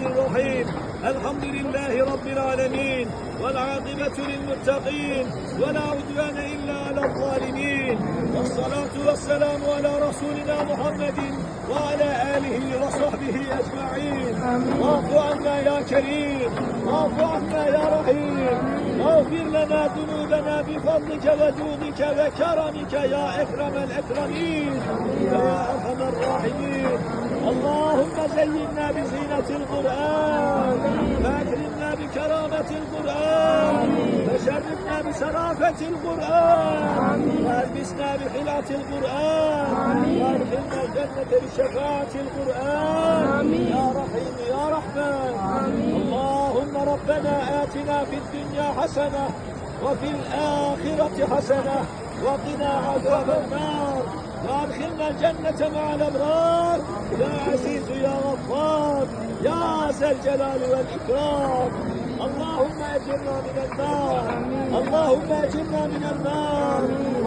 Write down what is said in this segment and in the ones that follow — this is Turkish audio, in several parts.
الرحمن الرحيم. الحمد لله رب العالمين والعاقبة للمتقين ولا عدوان إلا على الظالمين. والصلاة والسلام على رسولنا محمد وعلى آله وصحبه أجمعين. واعف عنا يا كريم واعف عنا يا رحيم. واغفر لنا ذنوبنا بفضلك وجودك وكرمك يا أكرم الأكرمين. ويا أرحم الراحمين. اللهم زينا بزينة القرآن وأكرمنا بكرامة القرآن وشرفنا بشرافة القرآن وألبسنا بحلة القرآن وأدخلنا الجنة بشفاعة القرآن. يا رحيم يا رحمن. اللهم ربنا آتنا في الدنيا حسنة وفي الآخرة حسنة. وقنا عذاب النار. وأدخلنا الجنة مع الأبرار. يا عزيز يا غفار. يا ذا الجلال والإكرام. اللهم أجرنا من النار. اللهم أجرنا من النار.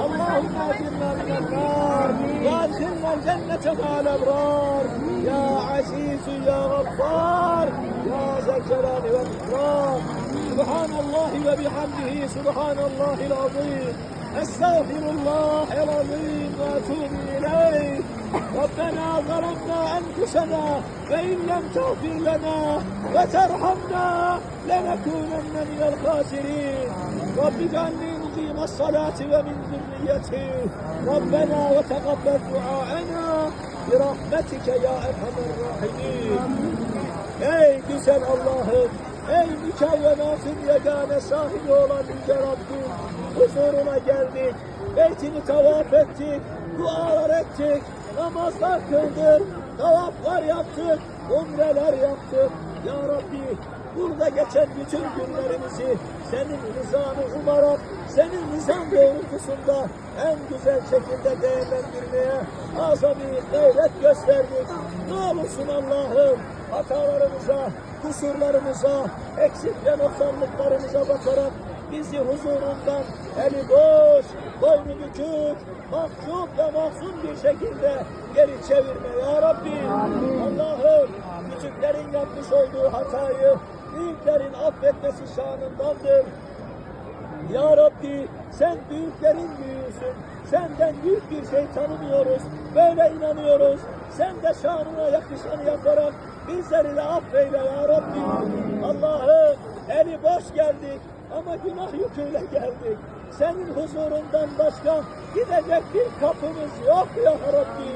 اللهم أجرنا من النار. وأدخلنا الجنة مع الأبرار. يا عزيز يا غفار. يا ذا الجلال والإكرام. وبحمده سبحان الله العظيم. أستغفر الله العظيم وأتوب إليه. ربنا ظلمنا أنفسنا فان لم تغفر لنا وترحمنا لنكونن من الخاسرين. رب اجعلني مقيم الصلاة ومن ذريتي. ربنا وتقبل دعاءنا برحمتك يا أرحم الراحمين. Ey güzel Allah'ım, ey mükevvenatın yegane sahibi olan Yüce Rabbim, huzuruna geldik, beytini tavaf ettik, dualar ettik, namazlar kıldık, tavaflar yaptık, umreler yaptık. Ya Rabbi, burada geçen bütün günlerimizi senin rızanı umarak, senin rızan doğrultusunda en güzel şekilde değerlendirmeye azami gayret gösterdik. Ne olursun Allah'ım, hatalarımıza, kusurlarımıza, eksik ve noksanlıklarımıza bakarak bizi huzurundan eli boş, boynu bükük, mahcup ve mahzun bir şekilde geri çevirme ya Rabbi. Allah'ım küçüklerin yapmış olduğu hatayı büyüklerin affetmesi şanındandır. Ya Rabbi sen büyüklerin büyüğüsün. Senden büyük bir şey tanımıyoruz. Böyle inanıyoruz. Sen de şanına yakışanı yaparak bizleri de affeyle ya Rabbi. Allah'ım eli boş geldik ama günah yüküyle geldik. Senin huzurundan başka gidecek bir kapımız yok ya Rabbi.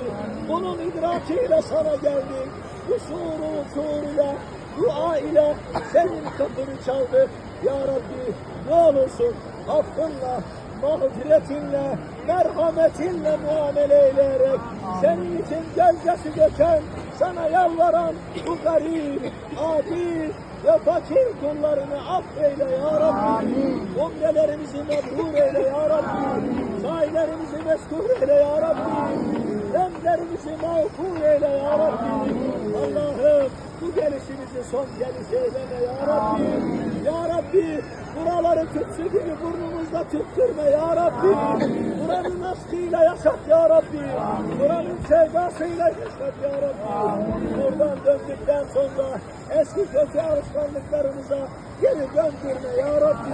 Bunun idrakiyle sana geldik. Huzuru, şuuruyla, dua ile senin kapını çaldık. Ya Rabbi ne olursun affınla, mağfiretinle, merhametinle muamele eyleyerek senin için gözyaşı döken, sana yalvaran bu garip, adi ve fakir kullarını affeyle ya Rabbi. Umrelerimizi mebrur eyle ya Rabbi. Sahilerimizi meskur eyle ya Rabbi. Demlerimizi mağfur eyle ya Rabbi. Allah'ım bu gelişimizi son geliş eyleme ya Rabbi. Ya Rabbi buraları tütsü gibi burnumuzda tüttürme ya Rabbi. Buranın aşkıyla yaşat ya Rabbi. Buranın sevdasıyla yaşat ya Rabbi. Buradan döndükten sonra eski kötü alışkanlıklarımıza geri döndürme ya Rabbi.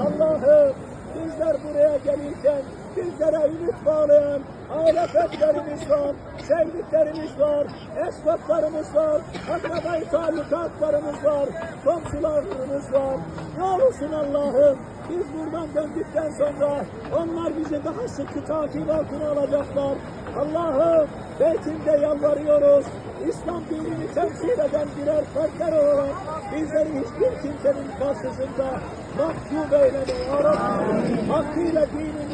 Allah'ım bizler buraya gelirken bizlere ümit bağlayan aile fertlerimiz var, sevdiklerimiz var, esnaflarımız var, akrabayı talukatlarımız var, komşularımız var. Ne olursun Allah'ım biz buradan döndükten sonra onlar bizi daha sıkı takip altına alacaklar. Allah'ım beytinde yalvarıyoruz. İslam dinini temsil eden birer fertler olarak bizleri hiçbir kimsenin karşısında mahcup eyleme ya Rabbi. Hakkıyla dinini, dini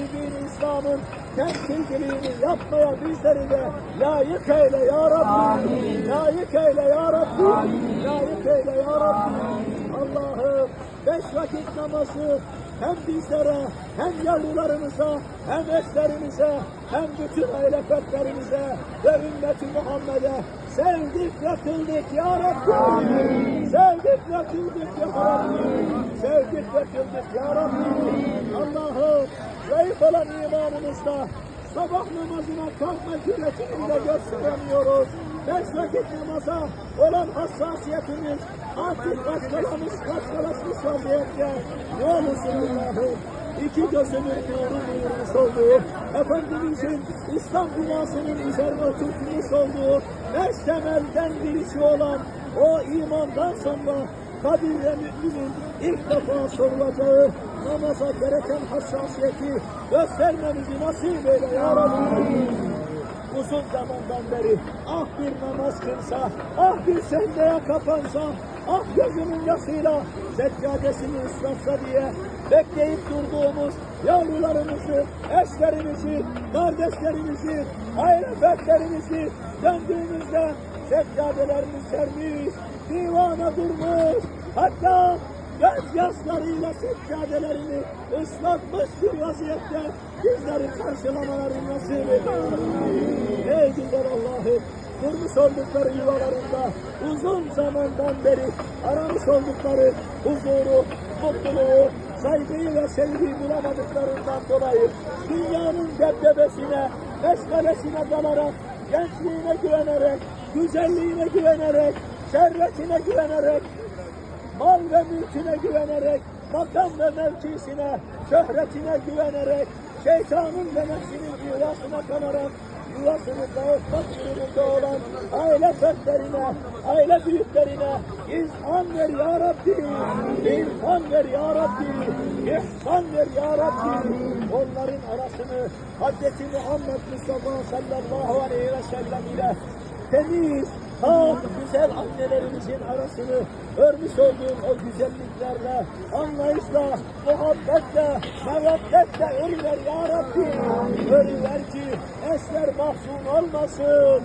İslam'ın temsilciliğini yapmaya bizleri de layık eyle ya Rabbi. Layık eyle ya Rabbi. Layık eyle ya Rabbi. Allah'ım beş vakit namazı hem bizlere, hem yavrularımıza, hem eşlerimize, hem bütün aile fertlerimize ve ümmeti Muhammed'e sevdik ve kıldık ya Rabbi. Sevdik ve kıldık ya Rabbi. Sevdik ve kıldık ya Rabbi. Zayıf olan imanımızda sabah namazına kalkma cüretini de gösteremiyoruz. beş vakit namaza olan hassasiyetimiz artık başkalamış, başkalaşmış vaziyette. Ne olursun Allah'ım, iki gözümün nuru buyurmuş olduğu, Efendimizin İslam dünyasının üzerine oturtmuş olduğu beş temelden birisi olan o imandan sonra kabirde müminin ilk defa sorulacağı namaza gereken hassasiyeti göstermemizi nasip eyle ya Rabbi. Uzun zamandan beri ah bir namaz kılsa, ah bir secdeye kapansa, ah gözünün yaşıyla seccadesini ıslatsa diye bekleyip durduğumuz yavrularımızı, eşlerimizi, kardeşlerimizi, aile fertlerimizi döndüğümüzde seccadelerimiz sermiş, divana durmuş, hatta gözyaşlarıyla seccadelerini ıslatmış bir vaziyette bizleri karşılamaları nasip ediyor. Ey güzel Allah'ım, kurmuş oldukları yuvalarında uzun zamandan beri aramış oldukları huzuru, mutluluğu, saygıyı ve sevgiyi bulamadıklarından dolayı dünyanın debdebesine, meşgalesine dalarak, gençliğine güvenerek, güzelliğine güvenerek, servetine güvenerek, mal ve mülküne güvenerek, makam ve mevkisine, şöhretine güvenerek, şeytanın ve nefsinin yuvasına kanarak, yuvasını dağıtmak durumunda olan aile fertlerine, aile büyüklerine izan ver ya Rabbi, irfan ver ya Rabbi, ihsan ver ya Rabbi. Onların arasını Hz. Muhammed Mustafa sallallahu aleyhi ve sellem ile temiz, Tam güzel annelerimizin arasını örmüş olduğun o güzelliklerle, anlayışla, muhabbetle, meveddetle örüver ya Rabbi. Örüver ki eşler mahzun olmasın.